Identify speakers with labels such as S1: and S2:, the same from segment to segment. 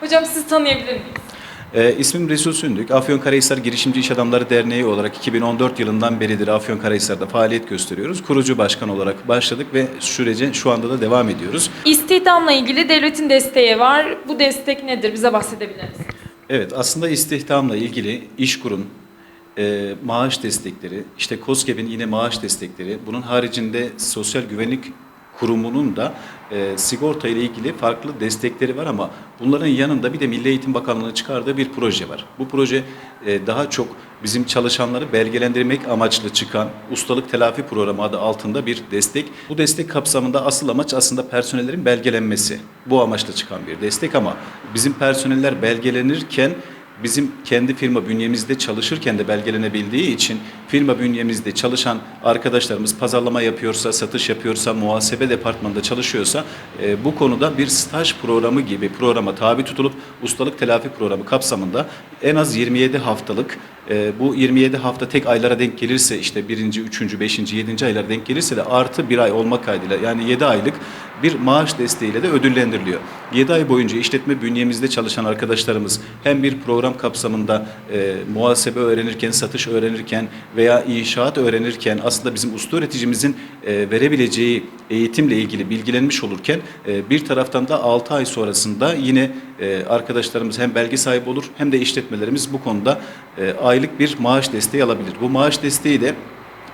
S1: Hocam sizi tanıyabilir miyiz?
S2: E, ismim Resul Sündük. Afyonkarahisar Girişimci İş Adamları Derneği olarak 2014 yılından beridir Afyonkarahisar'da faaliyet gösteriyoruz. Kurucu başkan olarak başladık ve sürece şu anda da devam ediyoruz.
S1: İstihdamla ilgili devletin desteği var. Bu destek nedir? Bize bahsedebilir misiniz?
S2: Evet aslında istihdamla ilgili İşkur'un e, maaş destekleri, işte KOSGEB'in yine maaş destekleri, bunun haricinde Sosyal Güvenlik Kurumu'nun da e, sigorta ile ilgili farklı destekleri var ama bunların yanında bir de Milli Eğitim Bakanlığı'nın çıkardığı bir proje var. Bu proje e, daha çok bizim çalışanları belgelendirmek amaçlı çıkan ustalık telafi programı adı altında bir destek. Bu destek kapsamında asıl amaç aslında personellerin belgelenmesi. Bu amaçla çıkan bir destek ama bizim personeller belgelenirken bizim kendi firma bünyemizde çalışırken de belgelenebildiği için firma bünyemizde çalışan arkadaşlarımız pazarlama yapıyorsa, satış yapıyorsa, muhasebe departmanında çalışıyorsa e, bu konuda bir staj programı gibi programa tabi tutulup ustalık telafi programı kapsamında en az 27 haftalık e, bu 27 hafta tek aylara denk gelirse işte birinci, üçüncü, beşinci, yedinci aylara denk gelirse de artı bir ay olmak kaydıyla yani 7 aylık bir maaş desteğiyle de ödüllendiriliyor. 7 ay boyunca işletme bünyemizde çalışan arkadaşlarımız hem bir program kapsamında e, muhasebe öğrenirken, satış öğrenirken veya inşaat öğrenirken aslında bizim usta öğreticimizin e, verebileceği eğitimle ilgili bilgilenmiş olurken e, bir taraftan da 6 ay sonrasında yine e, arkadaşlarımız hem belge sahibi olur hem de işletmelerimiz bu konuda aylık bir maaş desteği alabilir. Bu maaş desteği de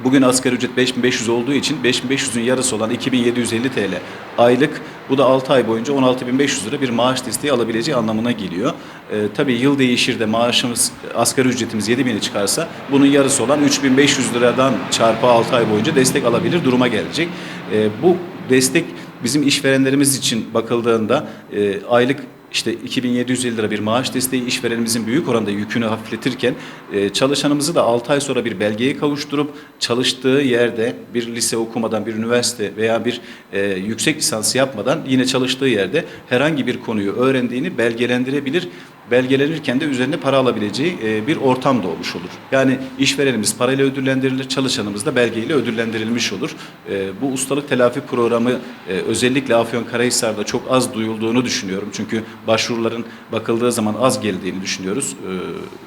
S2: Bugün asgari ücret 5500 olduğu için 5500'ün yarısı olan 2750 TL aylık bu da 6 ay boyunca 16500 lira bir maaş desteği alabileceği anlamına geliyor. Ee, tabii yıl değişir de maaşımız asgari ücretimiz 7000'i çıkarsa bunun yarısı olan 3500 liradan çarpı 6 ay boyunca destek alabilir duruma gelecek. Ee, bu destek bizim işverenlerimiz için bakıldığında e, aylık işte 2750 lira bir maaş desteği işverenimizin büyük oranda yükünü hafifletirken e, çalışanımızı da 6 ay sonra bir belgeye kavuşturup çalıştığı yerde bir lise okumadan bir üniversite veya bir e, yüksek lisans yapmadan yine çalıştığı yerde herhangi bir konuyu öğrendiğini belgelendirebilir. Belgelenirken de üzerine para alabileceği e, bir ortam da olmuş olur. Yani işverenimiz parayla ödüllendirilir, çalışanımız da belgeyle ödüllendirilmiş olur. E, bu ustalık telafi programı e, özellikle Afyonkarahisar'da çok az duyulduğunu düşünüyorum. Çünkü başvuruların bakıldığı zaman az geldiğini düşünüyoruz.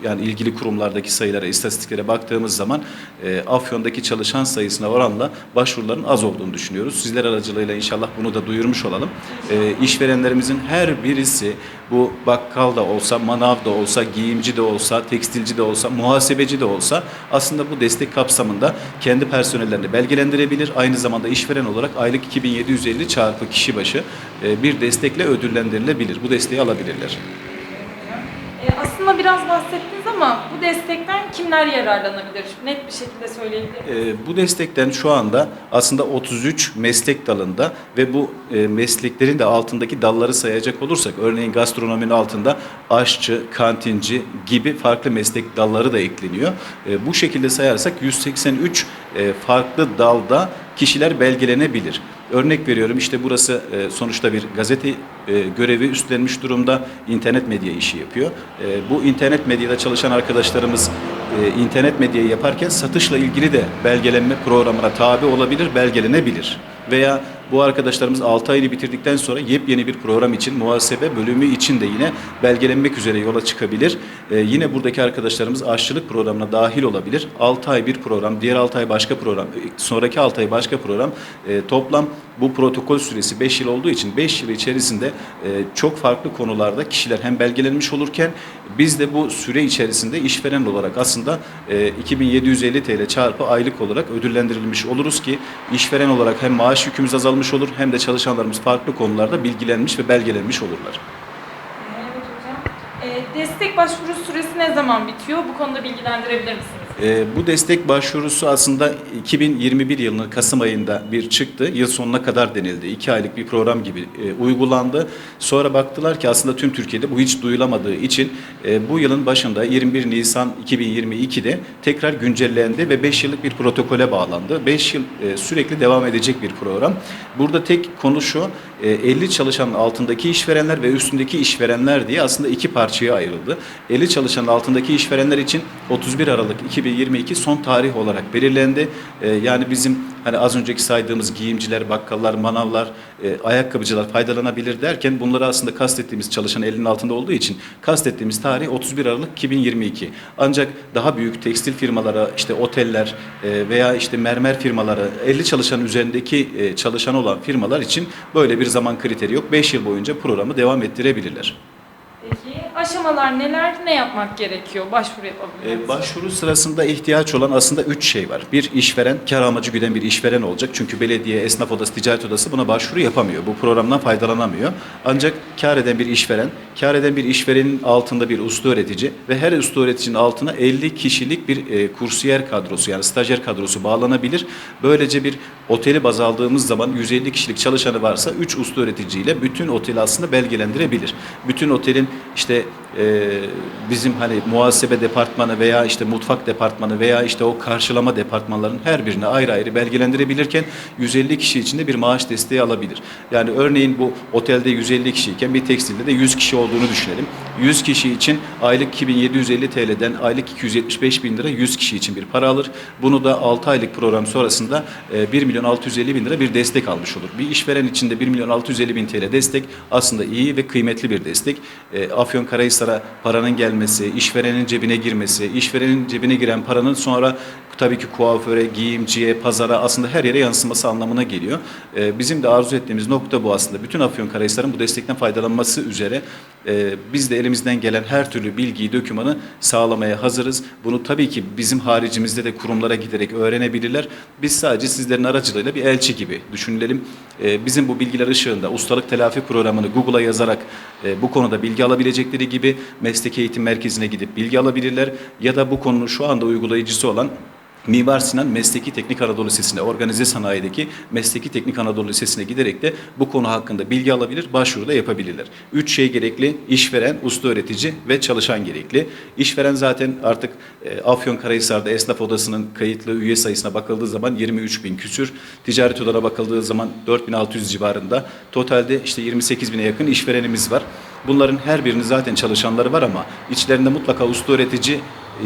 S2: Yani ilgili kurumlardaki sayılara, istatistiklere baktığımız zaman Afyon'daki çalışan sayısına oranla başvuruların az olduğunu düşünüyoruz. Sizler aracılığıyla inşallah bunu da duyurmuş olalım. İşverenlerimizin her birisi bu bakkal da olsa, manav da olsa, giyimci de olsa, tekstilci de olsa, muhasebeci de olsa aslında bu destek kapsamında kendi personellerini belgelendirebilir. Aynı zamanda işveren olarak aylık 2750 çarpı kişi başı e, bir destekle ödüllendirilebilir. Bu desteği alabilirler.
S1: Ee, aslında biraz bahsettiniz ama bu destekten kimler yararlanabilir? Net bir şekilde söyleyebilir misiniz?
S2: E, bu destekten şu anda aslında 33 meslek dalında ve bu e, mesleklerin de altındaki dalları sayacak olursak örneğin gastronominin altında aşçı, kantinci gibi farklı meslek dalları da ekleniyor. E, bu şekilde sayarsak 183 e, farklı dalda kişiler belgelenebilir. Örnek veriyorum işte burası e, sonuçta bir gazete e, görevi üstlenmiş durumda internet medya işi yapıyor. E, bu internet medyada çalışan arkadaşlarımız internet medyayı yaparken satışla ilgili de belgelenme programına tabi olabilir, belgelenebilir. Veya bu arkadaşlarımız 6 ayını bitirdikten sonra yepyeni bir program için, muhasebe bölümü için de yine belgelenmek üzere yola çıkabilir. Ee, yine buradaki arkadaşlarımız aşçılık programına dahil olabilir. 6 ay bir program, diğer 6 ay başka program, e, sonraki 6 ay başka program. Ee, toplam bu protokol süresi 5 yıl olduğu için 5 yıl içerisinde e, çok farklı konularda kişiler hem belgelenmiş olurken biz de bu süre içerisinde işveren olarak aslında e, 2750 TL çarpı aylık olarak ödüllendirilmiş oluruz ki işveren olarak hem maaş yükümüz azalmış olur hem de çalışanlarımız farklı konularda bilgilenmiş ve belgelenmiş olurlar.
S1: Evet hocam. Ee, destek başvuru süresi ne zaman bitiyor? Bu konuda bilgilendirebilir misiniz?
S2: Ee, bu destek başvurusu aslında 2021 yılının Kasım ayında bir çıktı. Yıl sonuna kadar denildi. İki aylık bir program gibi e, uygulandı. Sonra baktılar ki aslında tüm Türkiye'de bu hiç duyulamadığı için e, bu yılın başında 21 Nisan 2022'de tekrar güncellendi ve 5 yıllık bir protokole bağlandı. 5 yıl e, sürekli devam edecek bir program. Burada tek konu şu, e, 50 çalışanın altındaki işverenler ve üstündeki işverenler diye aslında iki parçaya ayrıldı. 50 çalışanın altındaki işverenler için 31 Aralık 2022 son tarih olarak belirlendi. E, yani bizim hani az önceki saydığımız giyimciler, bakkallar, manavlar, e, ayakkabıcılar faydalanabilir derken bunları aslında kastettiğimiz çalışan elinin altında olduğu için kastettiğimiz tarih 31 Aralık 2022. Ancak daha büyük tekstil firmalara, işte oteller e, veya işte mermer firmaları, 50 çalışan üzerindeki e, çalışan olan firmalar için böyle bir zaman kriteri yok. 5 yıl boyunca programı devam ettirebilirler.
S1: Aşamalar neler? Ne yapmak gerekiyor başvuru yapabilmek
S2: Ee,
S1: için?
S2: başvuru sırasında ihtiyaç olan aslında üç şey var. Bir işveren, kar amacı güden bir işveren olacak. Çünkü belediye, esnaf odası, ticaret odası buna başvuru yapamıyor. Bu programdan faydalanamıyor. Ancak kar eden bir işveren, kar eden bir işverenin altında bir usta öğretici ve her usta öğreticinin altına 50 kişilik bir e, kursiyer kadrosu yani stajyer kadrosu bağlanabilir. Böylece bir oteli baz aldığımız zaman 150 kişilik çalışanı varsa 3 usta öğreticiyle bütün oteli aslında belgelendirebilir. Bütün otelin işte e, bizim hani muhasebe departmanı veya işte mutfak departmanı veya işte o karşılama departmanlarının her birini ayrı ayrı belgelendirebilirken 150 kişi içinde bir maaş desteği alabilir. Yani örneğin bu otelde 150 kişiyken bir tekstilde de 100 kişi olduğunu düşünelim. 100 kişi için aylık 2750 TL'den aylık 275 bin lira 100 kişi için bir para alır. Bunu da 6 aylık program sonrasında e, 1 milyon 650 bin lira bir destek almış olur. Bir işveren için de 1 milyon 650 bin TL destek aslında iyi ve kıymetli bir destek. E, Afyonkarahisar'a paranın gelmesi, işverenin cebine girmesi, işverenin cebine giren paranın sonra tabii ki kuaföre, giyimciye, pazara aslında her yere yansıması anlamına geliyor. E, bizim de arzu ettiğimiz nokta bu aslında. Bütün Afyonkarahisar'ın bu destekten faydalanması üzere e, biz de elimizden gelen her türlü bilgiyi, dokümanı sağlamaya hazırız. Bunu tabii ki bizim haricimizde de kurumlara giderek öğrenebilirler. Biz sadece sizlerin aracılığıyla bir elçi gibi düşünülelim. E, bizim bu bilgiler ışığında ustalık telafi programını Google'a yazarak e, bu konuda bilgi alabilecekleri gibi mesleki eğitim merkezine gidip bilgi alabilirler ya da bu konunun şu anda uygulayıcısı olan Mimar Sinan Mesleki Teknik Anadolu Lisesi'ne, organize sanayideki Mesleki Teknik Anadolu Lisesi'ne giderek de bu konu hakkında bilgi alabilir, başvuru da yapabilirler. Üç şey gerekli, işveren, usta öğretici ve çalışan gerekli. İşveren zaten artık e, Afyonkarahisar'da esnaf odasının kayıtlı üye sayısına bakıldığı zaman 23 bin küsür, ticaret odalara bakıldığı zaman 4600 civarında, totalde işte 28 bine yakın işverenimiz var. Bunların her birinin zaten çalışanları var ama içlerinde mutlaka usta öğretici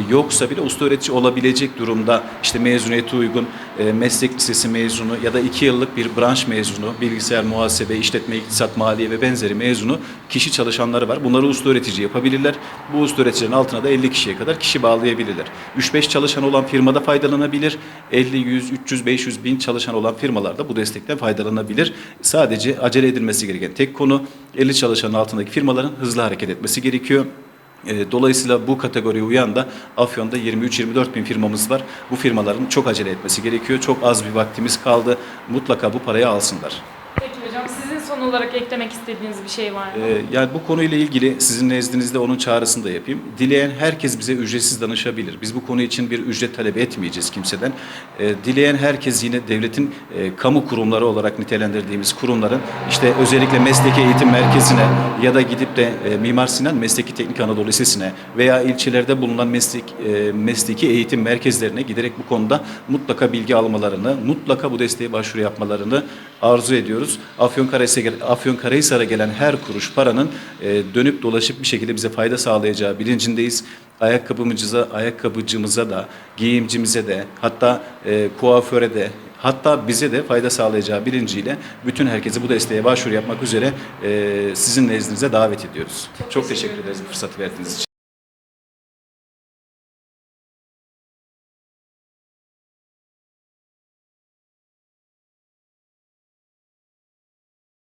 S2: yoksa bile usta öğretici olabilecek durumda işte mezuniyeti uygun e, meslek lisesi mezunu ya da iki yıllık bir branş mezunu, bilgisayar muhasebe, işletme, iktisat, maliye ve benzeri mezunu kişi çalışanları var. Bunları usta öğretici yapabilirler. Bu usta öğreticilerin altına da 50 kişiye kadar kişi bağlayabilirler. 3-5 çalışan olan firmada faydalanabilir. 50, 100, 300, 500 bin çalışan olan firmalar da bu destekten faydalanabilir. Sadece acele edilmesi gereken tek konu 50 çalışanın altındaki firmaların hızlı hareket etmesi gerekiyor. E, Dolayısıyla bu kategoriye uyan da Afyon'da 23-24 bin firmamız var. Bu firmaların çok acele etmesi gerekiyor. Çok az bir vaktimiz kaldı. Mutlaka bu parayı alsınlar.
S1: Son olarak eklemek istediğiniz bir şey var mı?
S2: Ee, yani bu konuyla ilgili sizin nezdinizde onun çağrısını da yapayım. Dileyen herkes bize ücretsiz danışabilir. Biz bu konu için bir ücret talep etmeyeceğiz kimseden. Ee, dileyen herkes yine devletin e, kamu kurumları olarak nitelendirdiğimiz kurumların işte özellikle mesleki eğitim merkezine ya da gidip de e, Mimar Sinan Mesleki Teknik Anadolu Lisesi'ne veya ilçelerde bulunan meslek e, mesleki eğitim merkezlerine giderek bu konuda mutlaka bilgi almalarını, mutlaka bu desteğe başvuru yapmalarını arzu ediyoruz. Afyonkarahisar'a Afyonkarahisar'a gelen her kuruş paranın e, dönüp dolaşıp bir şekilde bize fayda sağlayacağı bilincindeyiz. Ayakkabımıza, ayakkabıcımıza da, giyimcimize de, hatta e, kuaföre de, hatta bize de fayda sağlayacağı bilinciyle bütün herkesi bu desteğe başvuru yapmak üzere e, sizin nezdinize davet ediyoruz. Çok,
S1: teşekkür
S2: ederiz bu fırsatı verdiğiniz için.